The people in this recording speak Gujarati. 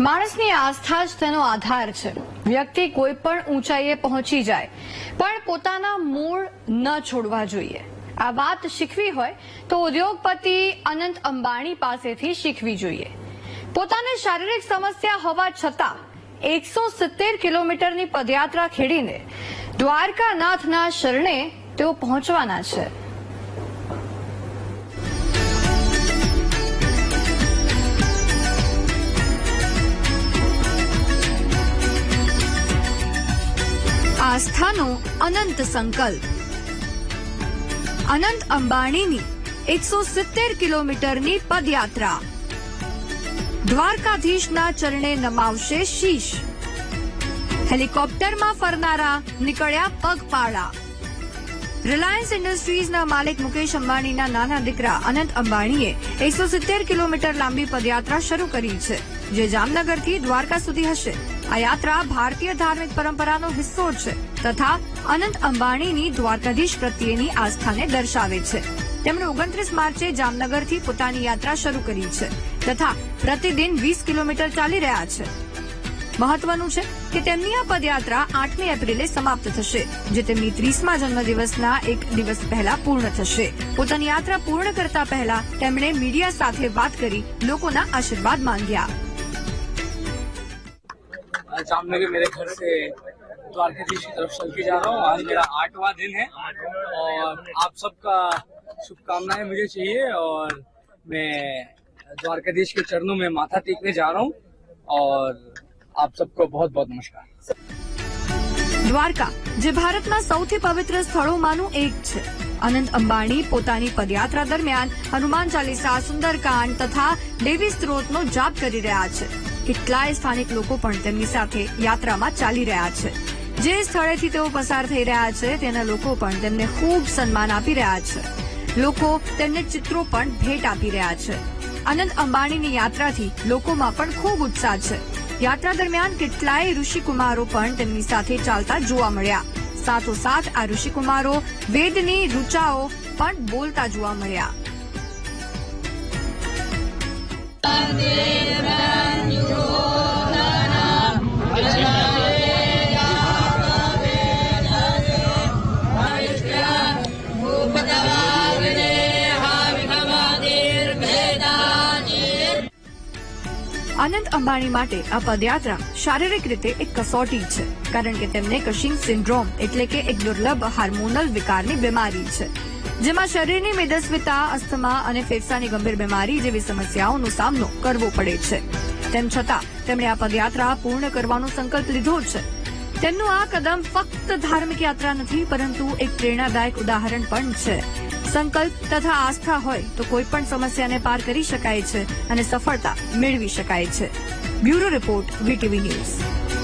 માણસની આસ્થા જ તેનો આધાર છે. વ્યક્તિ કોઈ પણ ઊંચાઈએ પહોંચી જાય, પણ પોતાના મૂળ ન છોડવા જોઈએ. આ વાત શીખવી હોય તો ઉદ્યોગપતિ અનંત અંબાણી પાસેથી શીખવી જોઈએ. પોતાને શારીરિક સમસ્યા હોવા છતાં, એકસો સિત્તેર કિલોમીટરની પદયાત્રા ખેડીને દ્વારકાનાથના શરણે તેઓ પહોંચવાના છે. આસ્થાનો અનંત સંકલ્પ. અનંત અંબાણીની એકસો સિત્તેર કિલોમીટરની પદયાત્રા. દ્વારકાધીશના ચરણે નમાવશે શીશ. હેલિકોપ્ટરમાં ફરનારા નીકળ્યા પગપાળા. રિલાયન્સ ઇન્ડસ્ટ્રીઝના માલિક મુકેશ અંબાણીના નાના દીકરા અનંત અંબાણીએ એકસો સિત્તેર કિલોમીટર લાંબી પદયાત્રા શરૂ કરી છે, જે જામનગરથી દ્વારકા સુધી હશે. આ યાત્રા ભારતીય ધાર્મિક પરંપરાનો હિસ્સો છે તથા અનંત અંબાણીની દ્વારકાધીશ પ્રત્યેની આસ્થાને દર્શાવે છે. તેમણે ઓગણત્રીસ માર્ચે જામનગરથી પોતાની યાત્રા શરૂ કરી છે તથા પ્રતિદિન વીસ કિલોમીટર ચાલી રહ્યા છે. મહત્વનું છે કે તેમની આ પદયાત્રા આઠમી એપ્રિલે સમાપ્ત થશે, જે તેમની ત્રીસમા જન્મદિવસના એક દિવસ પહેલા પૂર્ણ થશે. પોતાની યાત્રા પૂર્ણ કરતા પહેલા તેમણે મીડિયા સાથે વાત કરી લોકોના આશીર્વાદ માંગ્યા. जामनगर मेरे घर से द्वारकाधीश की तरफ चल के जा रहा हूँ आज मेरा आठवां दिन है और आप सबका शुभकामनाएं मुझे चाहिए और मैं द्वारकाधीश के चरणों में माथा टेकने जा रहा हूँ और आप सबको बहुत बहुत नमस्कार દ્વારકા જે ભારતના સૌથી પવિત્ર સ્થળોમાંનું એક છે અનંત અંબાણી પોતાની પદયાત્રા દરમિયાન હનુમાન ચાલીસા સુંદરકાંડ તથા દેવી સ્ત્રોતનો જાપ કરી રહ્યા છે કેટલાય સ્થાનિક લોકો પણ તેમની સાથે યાત્રામાં ચાલી રહ્યા છે. જે સ્થળેથી તેઓ પસાર થઈ રહ્યા છે, તેના લોકો પણ તેમને ખૂબ સન્માન આપી રહ્યા છે. લોકો તેમને ચિત્રો પણ ભેટ આપી રહ્યા છે. અનંત અંબાણીની યાત્રાથી લોકોમાં પણ ખૂબ ઉત્સાહ છે. યાત્રા દરમિયાન કેટલાય ઋષિકુમારો પણ તેમની સાથે ચાલતા જોવા મળ્યા. સાથોસાથ આ ઋષિકુમારો વેદની રૂચાઓ પણ બોલતા જોવા મળ્યા. અનંત અંબાણી માટે આ પદયાત્રા શારીરિક રીતે એક કસોટી છે, કારણ કે તેમને કશિંગ સિન્ડ્રોમ એટલે કે એક દુર્લભ હાર્મોનલ વિકારની બીમારી છે. જેમાં શરીરની મેદસ્વીતા, અસ્થમા અને ફેફસાની ગંભીર બીમારી જેવી સમસ્યાઓનો સામનો કરવો પડે છે. તેમ છતાં, તેમણે આ પદયાત્રા પૂર્ણ કરવાનો સંકલ્પ લીધો છે. તેમનું આ કદમ ફક્ત ધાર્મિક યાત્રા નથી, પરંતુ એક પ્રેરણાદાયક ઉદાહરણ પણ છે. સંકલ્પ તથા આસ્થા હોય તો કોઈ પણ સમસ્યાને પાર કરી શકાય છે અને સફળતા મેળવી શકાય છે. Bureau report, VTV news.